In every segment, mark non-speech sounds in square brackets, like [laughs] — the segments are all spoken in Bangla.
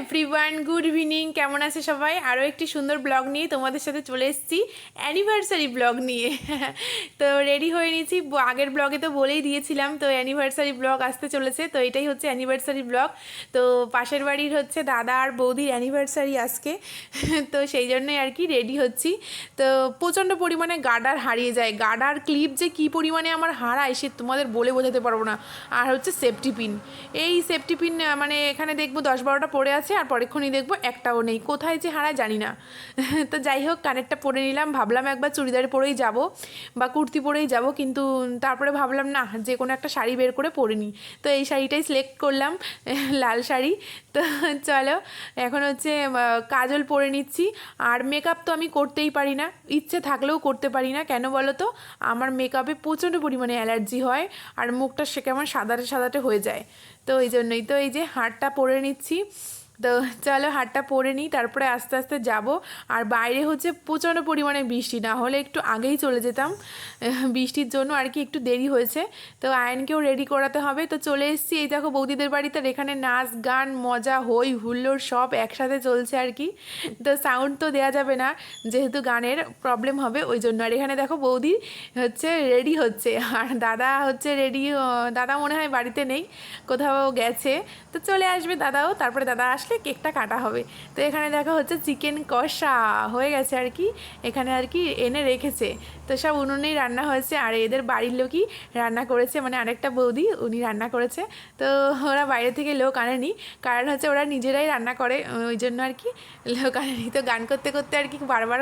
এভরিওয়ান গুড ইভিনিং কেমন আছে সবাই? আরও একটি সুন্দর ব্লগ নিয়ে তোমাদের সাথে চলে এসেছি অ্যানিভার্সারি ব্লগ নিয়ে। তো রেডি হয়ে নিয়েছি আগের ব্লগে তো বলেই দিয়েছিলাম, তো অ্যানিভার্সারি ব্লগ আসতে চলেছে, তো এটাই হচ্ছে অ্যানিভার্সারি ব্লগ তো পাশের বাড়ির হচ্ছে দাদা আর বৌদির অ্যানিভার্সারি আজকে, তো সেই জন্যই আর কি রেডি হচ্ছি। তো প্রচণ্ড পরিমাণে গার্ডার হারিয়ে যায় গার্ডার ক্লিপ যে কী পরিমাণে আমার হারায় সে তোমাদের বলে বোঝাতে পারব না। আর হচ্ছে সেফটি পিন এই সেফটি পিন মানে এখানে দেখব দশ বারোটা পড়ে আছে আর পরেক্ষণই দেখব একটাও নেই। কোথায় যে হারায় জানি না। তো যাই হোক, কানেরটা পরে নিলাম। ভাবলাম একবার চুড়িদার পরেই যাব বা কুর্তি পরেই যাব, কিন্তু তারপরে ভাবলাম, না, যে কোনো একটা শাড়ি বের করে পরে নিই। তো এই শাড়িটাই সিলেক্ট করলাম, লাল শাড়ি। তো চলো, এখন হচ্ছে কাজল পরে নিচ্ছি। আর মেকআপ তো আমি করতেই পারি না। ইচ্ছে থাকলেও করতে পারি না। কেন বলো তো আমার মেকআপে প্রচণ্ড পরিমাণে অ্যালার্জি হয়, আর মুখটা সে কেমন সাদাটে সাদাটে হয়ে যায়। তো এই জন্যই। তো এই যে হারটা পরে নিচ্ছি, তো চলো হাটটা পরে নিই, তারপরে আস্তে আস্তে যাব। আর বাইরে হচ্ছে প্রচণ্ড পরিমাণে বৃষ্টি, না হলে একটু আগেই চলে যেতাম। বৃষ্টির জন্য আর কি একটু দেরি হয়েছে। তো আয়নকেও রেডি করাতে হবে। তো চলে এসেছি এই দেখো বৌদিদের বাড়িতে এখানে নাচ, গান, মজা, হই, হুল্লোড় সব একসাথে চলছে আর কি। তো সাউন্ড তো দেওয়া যাবে না, যেহেতু গানের প্রবলেম হবে, ওই জন্য। আর এখানে দেখো বৌদি হচ্ছে রেডি হচ্ছে। আর দাদা হচ্ছে রেডি দাদা মনে হয় বাড়িতে নেই, কোথাও গেছে। তো চলে আসবে দাদাও, তারপরে দাদা আসলে কেকটা কাটা হবে। তো এখানে দেখা হচ্ছে চিকেন কষা হয়ে গেছে আর কি। এখানে আর কি এনে রেখেছে। তো সব উনুনেই রান্না হয়েছে। আর এদের বাড়ির লোকই রান্না করেছে। মানে আরেকটা বৌদি, উনি রান্না করেছে। তো ওরা বাইরে থেকে লোক আনেনি। কারণ হচ্ছে ওরা নিজেরাই রান্না করে। ওই জন্য আর কি লোক আনেনি। তো গান করতে করতে আর কি বারবার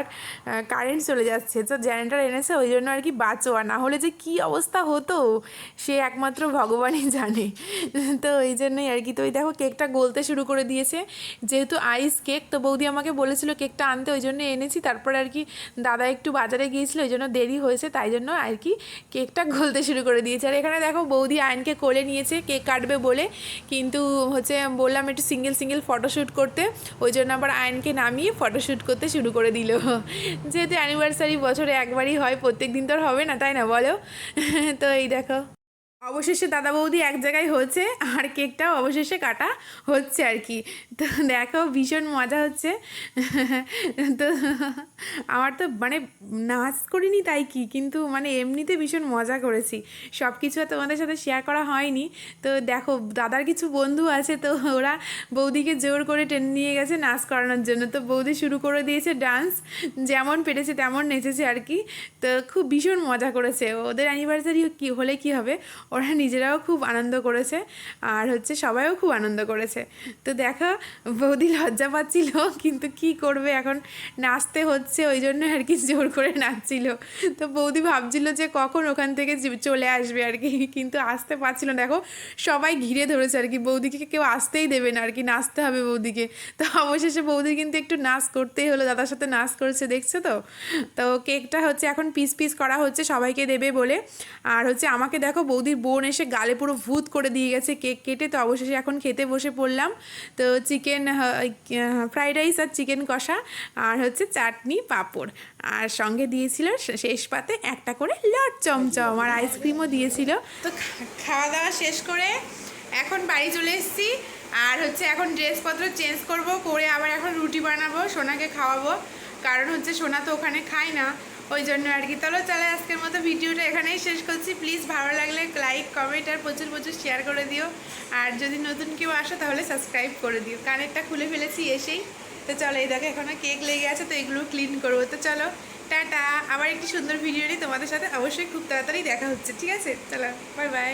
কারেন্ট চলে যাচ্ছে। তো জেনারেটার এনেছে। ওই জন্য আর কি বাঁচোয়া। না হলে যে কি অবস্থা হতো, সে একমাত্র ভগবানই জানে। তো এই জন্যই আর কি। তো ওই দেখো কেকটা গলতে শুরু করে দিয়েছে। যেহেতু আইস কেক, তো বৌদি আমাকে বলেছিল কেকটা আনতে, ওই জন্য এনেছি। তারপরে আর কি দাদা একটু বাজারে গিয়েছিল, ওই জন্য দেরি হয়েছে, তাই জন্য আর কি কেকটা [laughs] গলতে শুরু করে দিয়েছে। আর এখানে দেখো বৌদি আয়নকে কোলে নিয়েছে, কেক কাটবে বলে। কিন্তু হচ্ছে বললাম একটু সিঙ্গেল সিঙ্গেল ফটোশ্যুট করতে। ওই জন্য আবার আয়নকে নামিয়ে ফটোশ্যুট করতে শুরু করে দিল। যেহেতু অ্যানিভার্সারি বছরে একবারই হয় প্রত্যেক দিন তো হবে না, তাই না বলো? [laughs] তো এই দেখো। অবশেষে দাদা বৌদি এক জায়গায় হচ্ছে, আর কেকটাও অবশেষে কাটা হচ্ছে আর কি। তো দেখো ভীষণ মজা হচ্ছে। তো আমার তো মানে নাচ করিনি তাই কি, কিন্তু মানে এমনিতে ভীষণ মজা করেছি। সব কিছু তোমাদের সাথে শেয়ার করা হয়নি। তো দেখো দাদার কিছু বন্ধু আছে, তো ওরা বৌদিকে জোর করে টেনে নিয়ে গেছে নাচ করানোর জন্য। তো বৌদি শুরু করে দিয়েছে ডান্স যেমন পেরেছে তেমন নেচেছে আর কি। তো খুব ভীষণ মজা করেছে। ওদের অ্যানিভার্সারি কি, হলে কি হবে? ওরা নিজেরাও খুব আনন্দ করেছে আর হচ্ছে সবাইও খুব আনন্দ করেছে। তো দেখা, বৌদি লজ্জা পাচ্ছিল, কিন্তু কি করবে এখন? নাচতে হচ্ছে, ওই জন্য আর কি জোর করে নাচছিল। তো বৌদি ভাবছিল যে কখন ওখান থেকে চলে আসবে আর কি, কিন্তু আসতে পারছিল দেখো, সবাই ঘিরে ধরেছে আর কি, বৌদিকে কেউ আসতেই দেবে না আর কি, নাচতে হবে বৌদিকে। তো অবশেষে বৌদি কিন্তু একটু নাচ করতেই হলো, দাদার সাথে নাচ করেছে, দেখছ তো? তো কেকটা হচ্ছে এখন পিস পিস করা হচ্ছে, সবাইকে দেবে বলে। আর হচ্ছে আমাকে দেখো, বৌদির বোন এসে গালে পুরো ভূত করে দিয়ে গেছে কেক কেটে, তো অবশেষে এখন খেতে বসে পড়লাম। তো চিকেন ফ্রাইড রাইস আর চিকেন কষা আর হচ্ছে চাটনি, পাঁপড়। আর সঙ্গে দিয়েছিল শেষ পাতে একটা করে লট চমচম আর আইসক্রিমও দিয়েছিল। তো খাওয়া দাওয়া শেষ করে এখন বাড়ি চলে এসেছি। আর হচ্ছে এখন ড্রেসপত্র চেঞ্জ করব, করে আবার এখন রুটি বানাবো, সোনাকে খাওয়াবো। কারণ হচ্ছে সোনা তো ওখানে খায় না। ওই জন্য আর কি। তাহলে চলে, আজকের মতো ভিডিওটা এখানেই শেষ করছি। প্লিজ ভালো লাগলে লাইক কমেন্ট আর প্রচুর প্রচুর শেয়ার করে দিও। আর যদি নতুন কেউ আসো, তাহলে সাবস্ক্রাইব করে দিও। কানেরটা খুলে ফেলেছি এসেই। তো চলো, এই দেখো এখনও কেক লেগে আছে, তো এগুলো ক্লিন করব। তো চলো, টাটা। আবার একটি সুন্দর ভিডিও নিয়ে তোমাদের সাথে অবশ্যই খুব তাড়াতাড়ি দেখা হচ্ছে, ঠিক আছে? চলো বাই বাই